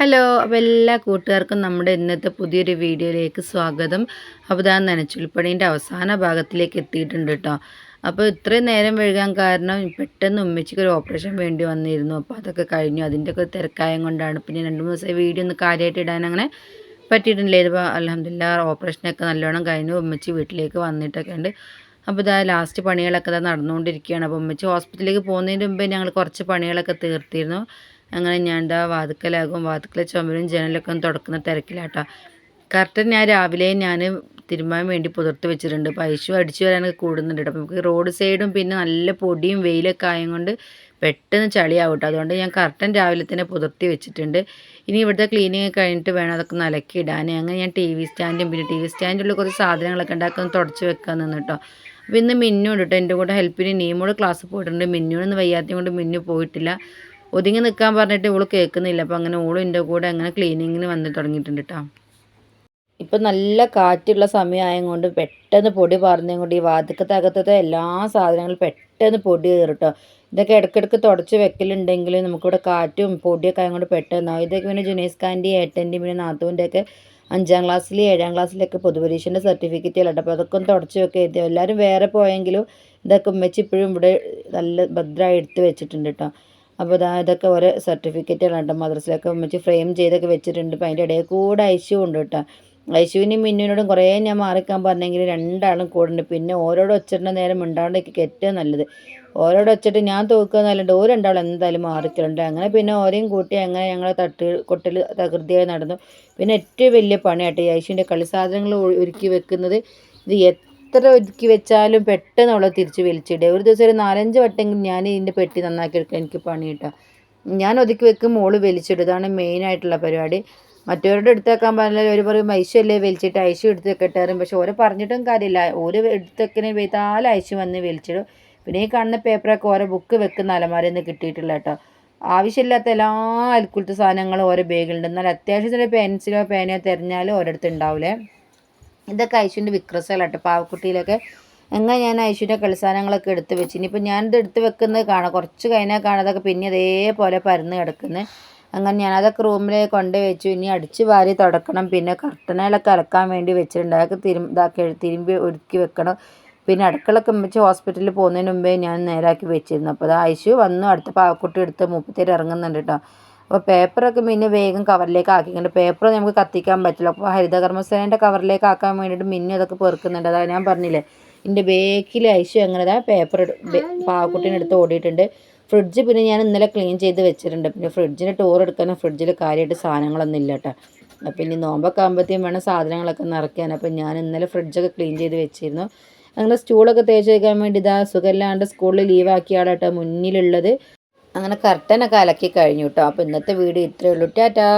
Hello അപ്പോൾ എല്ലാ കൂട്ടുകാർക്കും നമ്മുടെ ഇന്നത്തെ പുതിയൊരു വീഡിയോയിലേക്ക് സ്വാഗതം. അപ്പോൾ ഇതാ നനച്ചുൽപ്പണീന്റെ അവസാന ഭാഗത്തിലേക്ക് എത്തിയിട്ടുണ്ട് കേട്ടോ അപ്പോൾ ഇത്രയും നേരം വൈകാൻ കാരണം പെട്ടെന്ന് ഉമ്മച്ചിക്ക് ഒരു ഓപ്പറേഷൻ വേണ്ടി വന്നിരുന്നു. അപ്പോൾ അതൊക്കെ കഴിഞ്ഞു. അതിന്റെയൊക്കെ തിരക്കായം കൊണ്ടാണ് പിന്നെ രണ്ട് മൂന്ന് ദിവസം വീഡിയോ ഒന്ന് കാര്യമായിട്ട് ഇടാൻ അങ്ങനെ പറ്റിയിട്ടില്ലേ? ഇതിപ്പോൾ അലഹമില്ല ഓപ്പറേഷനൊക്കെ നല്ലോണം കഴിഞ്ഞു. ഉമ്മച്ചി വീട്ടിലേക്ക് വന്നിട്ടൊക്കെ ഉണ്ട്. അപ്പോൾ ഇതാ ലാസ്റ്റ് പണികളൊക്കെ ഇതാ നടന്നുകൊണ്ടിരിക്കുകയാണ്. അപ്പോൾ ഉമ്മച്ചി ഹോസ്പിറ്റലിലേക്ക് പോകുന്നതിന് മുമ്പേ ഞങ്ങൾ കുറച്ച് പണികളൊക്കെ തീർത്തിരുന്നു. അങ്ങനെ ഞാൻ എന്താ വാതുക്കലാകും. വാതുക്കലെ ചുമരും ജനലൊക്കെ ഒന്ന് തുടക്കുന്ന തിരക്കിലാട്ടോ. കറക്റ്റ് ഞാൻ രാവിലെ ഞാൻ തിരുമ്പാൻ വേണ്ടി പുതിർത്ത് വെച്ചിട്ടുണ്ട്. പൈസ അടിച്ചു വരാനൊക്കെ കൂടുന്നുണ്ട് കേട്ടോ. അപ്പോൾ നമുക്ക് റോഡ് സൈഡും പിന്നെ നല്ല പൊടിയും വെയിലൊക്കെ ആയതുകൊണ്ട് പെട്ടെന്ന് ചളിയാവും കേട്ടോ അതുകൊണ്ട് ഞാൻ കറക്റ്റൻ രാവിലെ തന്നെ പുതിർത്തി വെച്ചിട്ടുണ്ട്. ഇനി ഇവിടുത്തെ ക്ലീനിങ് കഴിഞ്ഞിട്ട് വേണം അതൊക്കെ ഒന്ന് അലക്കി ഇടാൻ അങ്ങനെ ഞാൻ ടി വി സ്റ്റാൻഡും പിന്നെ ടി വി സ്റ്റാൻഡിലുള്ള കുറച്ച് സാധനങ്ങളൊക്കെ ഉണ്ടാക്കി തുടച്ച് വെക്കാൻ നിന്ന് കേട്ടോ. അപ്പോൾ ഇന്ന് മിന്നു ഉണ്ട് കേട്ടോ. എന്റെ കൂടെ ഹെൽപ്പിന് നീമോട് ക്ലാസ് പോയിട്ടുണ്ട്. മിന്നുവിനൊന്നും വയ്യാത്തത് കൊണ്ട് മിന്നു പോയിട്ടില്ല. ഒതുങ്ങി നിൽക്കാൻ പറഞ്ഞിട്ട് ഇവൾ കേൾക്കുന്നില്ല. അപ്പോൾ അങ്ങനെ ഓളും എന്റെ കൂടെ അങ്ങനെ ക്ലീനിങ്ങിന് വന്ന് തുടങ്ങിയിട്ടുണ്ട് കേട്ടോ ഇപ്പം നല്ല കാറ്റുള്ള സമയമായതുകൊണ്ട് പെട്ടെന്ന് പൊടി പറഞ്ഞതും കൊണ്ട് ഈ വാതിക്കത്തകത്തത്തെ എല്ലാ സാധനങ്ങളും പെട്ടെന്ന് പൊടി കയറും കേട്ടോ ഇതൊക്കെ ഇടയ്ക്കിടയ്ക്ക് തുടച്ച് വെക്കലുണ്ടെങ്കിൽ നമുക്കിവിടെ കാറ്റും പൊടിയൊക്കെ ആയതുകൊണ്ട് പെട്ടെന്നാവും ഇതൊക്കെ പിന്നെ ജുനൈസ് ഖാന്റെ ഏട്ടന്റെയും പിന്നെ നാത്തുവിന്റെ ഒക്കെ അഞ്ചാം ക്ലാസ്സിൽ ഏഴാം ക്ലാസ്സിലൊക്കെ പൊതുപരീക്ഷന്റെ സർട്ടിഫിക്കറ്റ് അല്ല? അപ്പോൾ അതൊക്കെ ഒന്ന് തുടച്ച് വെക്കുക എഴുതി എല്ലാവരും വേറെ പോയെങ്കിലും ഇതൊക്കെ ഉമ്മച്ചി ഇപ്പോഴും ഇവിടെ നല്ല ഭദ്രമായി എടുത്ത് വെച്ചിട്ടുണ്ട് കേട്ടോ അപ്പോൾ ഇതാ ഇതൊക്കെ ഓരോ സർട്ടിഫിക്കറ്റുകൾ കേട്ടോ മദ്രസിലൊക്കെ വെച്ച് ഫ്രെയിം ചെയ്തൊക്കെ വെച്ചിട്ടുണ്ട്. അപ്പോൾ അതിന്റെ ഇടയിൽ കൂടെ ഐശു ഉണ്ട് കേട്ടോ ഐശുവിനും മിന്നുവിനോടും കുറേ ഞാൻ മാറിക്കാൻ പറഞ്ഞെങ്കിൽ രണ്ടാളും കൂടുണ്ട് പിന്നെ ഓരോട് ഒച്ചിട്ട് നേരം മിണ്ടാണ്ടൊക്കെ ഏറ്റവും നല്ലത്. ഓരോട് വെച്ചിട്ട് ഞാൻ തോക്കുക എന്നല്ലാണ്ട് ഓരോ രണ്ടാളും എന്തായാലും മാറിക്കലുണ്ട്. അങ്ങനെ പിന്നെ ഓരെയും കൂട്ടി അങ്ങനെ ഞങ്ങളെ തട്ട് കൊട്ടൽ തകൃതിയായി നടന്നു. പിന്നെ ഏറ്റവും വലിയ പണിയായിട്ട് ഈ ഐശുവിന്റെ കളി സാധനങ്ങൾ ഒരുക്കി വെക്കുന്നത്. ഇത് എത്ര ഒരുക്കി വെച്ചാലും പെട്ടെന്ന് അവളെ തിരിച്ച് വലിച്ചിടുക ഒരു ദിവസം ഒരു നാലഞ്ച് വട്ടെങ്കിലും ഞാൻ ഇതിന്റെ പെട്ടി നന്നാക്കി എടുക്കാൻ എനിക്ക് പണി കിട്ടാം ഞാൻ ഒതുക്കി വെക്കും മോൾ വലിച്ചിടും. ഇതാണ് മെയിനായിട്ടുള്ള പരിപാടി. മറ്റവരുടെ എടുത്തേക്കാൻ പറഞ്ഞാൽ ഒരു പറയും ഐശ്വല്ലേ വലിച്ചിട്ട് ഐശു എടുത്ത് വെക്കട്ടെ പറയും. പക്ഷെ ഓരോ പറഞ്ഞിട്ടും കാര്യമില്ല. ഓരോ എടുത്ത് വെക്കണേ വെയ്ത്താൽ ഐശു വന്ന് വലിച്ചിടും. പിന്നെ ഈ കാണുന്ന പേപ്പറൊക്കെ ഓരോ ബുക്ക് വെക്കുന്ന അലമാരയിൽ നിന്ന് കിട്ടിയിട്ടില്ല കേട്ടോ. ആവശ്യമില്ലാത്ത എല്ലാ അൽക്കുലത്തെ സാധനങ്ങളും ഓരോ ബാഗിലുണ്ട് എന്നാൽ അത്യാവശ്യത്തിന് പെൻസിലോ പേനയോ തിരഞ്ഞാലും ഓരോരുത്തർ ഉണ്ടാവില്ലേ ഇതൊക്കെ ഐശുവിന്റെ വിക്രസകളാട്ടോ പാവക്കുട്ടിയിലൊക്കെ എങ്ങനെ ഞാൻ ഐശ്വര്യ കളിസാധനങ്ങളൊക്കെ എടുത്ത് വെച്ച് ഇനിയിപ്പോൾ ഞാനിത് എടുത്ത് വെക്കുന്നത് കാണാം. കുറച്ച് കഴിഞ്ഞാൽ കാണാം. അതൊക്കെ പിന്നെ അതേപോലെ പരന്ന് കിടക്കുന്നത് അങ്ങനെ ഞാനതൊക്കെ റൂമിൽ കൊണ്ട് വെച്ചു. ഇനി അടിച്ച് വാരി തുടക്കണം. പിന്നെ കർട്ടനകളൊക്കെ അലക്കാൻ വേണ്ടി വെച്ചിട്ടുണ്ട്. അതൊക്കെ തിരും ഇതാക്കി തിരുമ്പി ഒരുക്കി വെക്കണം. പിന്നെ അടുക്കളൊക്കെ വെച്ച് ഹോസ്പിറ്റലിൽ പോകുന്നതിന് മുമ്പേ ഞാൻ നേരാക്കി വെച്ചിരുന്നു. അപ്പോൾ അത് ഐശു വന്നു. അടുത്ത പാവക്കുട്ടി എടുത്ത് മുപ്പത്തേര് ഇറങ്ങുന്നുണ്ട് കേട്ടോ. അപ്പോൾ പേപ്പറൊക്കെ മിന്നെ വേഗം കവറിലേക്ക് ആക്കിയിട്ടുണ്ട്. പേപ്പർ നമുക്ക് കത്തിക്കാൻ പറ്റില്ല. അപ്പോൾ ഹരിതകർമ്മസേനയുടെ കവറിലേക്ക് ആക്കാൻ വേണ്ടിയിട്ട് മിന്നു അതൊക്കെ പെറുക്കുന്നുണ്ട്. അതാ ഞാൻ പറഞ്ഞില്ലേ എന്റെ ബേക്കിൽ ഐശു എങ്ങനെ പേപ്പർ പാവക്കുട്ടീനെടുത്ത് ഓടിയിട്ടുണ്ട്. ഫ്രിഡ്ജ് പിന്നെ ഞാൻ ഇന്നലെ ക്ലീൻ ചെയ്ത് വെച്ചിട്ടുണ്ട്. പിന്നെ ഫ്രിഡ്ജിന് ടൂർ എടുക്കാനും ഫ്രിഡ്ജിൽ കാര്യമായിട്ട് സാധനങ്ങളൊന്നും ഇല്ല കേട്ടോ അപ്പം ഇനി നോമ്പൊക്കെ ആകുമ്പോഴത്തേക്കും വേണം സാധനങ്ങളൊക്കെ നിറയ്ക്കാൻ. അപ്പം ഞാൻ ഇന്നലെ ഫ്രിഡ്ജൊക്കെ ക്ലീൻ ചെയ്ത് വെച്ചിരുന്നു. അങ്ങനെ സ്റ്റൂളൊക്കെ തേച്ച് വയ്ക്കാൻ വേണ്ടി ഇതാ സുഖമില്ലാണ്ട് സ്കൂളിൽ ലീവാക്കിയാണ് കേട്ടോ മുന്നിലുള്ളത്. അങ്ങനെ കർട്ടനൊക്കെ അലക്കി കഴിഞ്ഞു കേട്ടോ അപ്പോൾ ഇന്നത്തെ വീഡിയോ ഇത്രയേ ഉള്ളൂ. ടാറ്റാ.